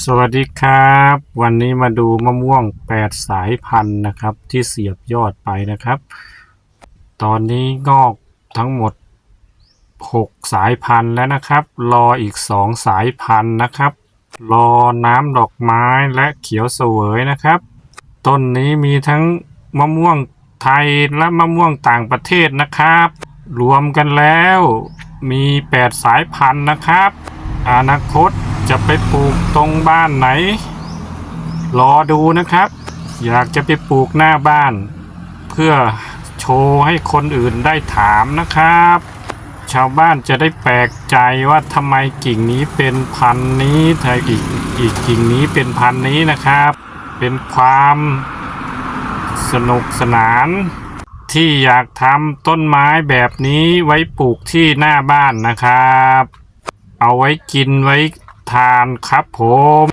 สวัสดีครับ วันนี้มาดูมะม่วง8สายพันธุ์นะครับ ที่เสียบยอดไปนะครับ ตอนนี้งอกทั้งหมด6สายพันธุ์แล้วนะครับ รออีก2สายพันธุ์นะครับ รอน้ำดอกไม้และเขียวเสวยนะครับ ต้นนี้มีทั้งมะม่วงไทยและมะม่วงต่างประเทศนะครับ รวมกันแล้วมี 8 สายพันธุ์นะครับ อนาคต จะไปปลูกตรงบ้านไหน รอดูนะครับ อยากจะไปปลูกหน้าบ้าน เพื่อโชว์ให้คนอื่นได้ถามนะครับ ชาวบ้านจะได้แปลกใจว่าทำไมกิ่งนี้เป็นพันนี้แต่อีกอีกกิ่งนี้เป็นพันนี้นะครับ เป็นความสนุกสนานที่อยากทำต้นไม้แบบนี้ไว้ปลูกที่หน้าบ้านนะครับ เอาไว้กินไว้ ทานครับผม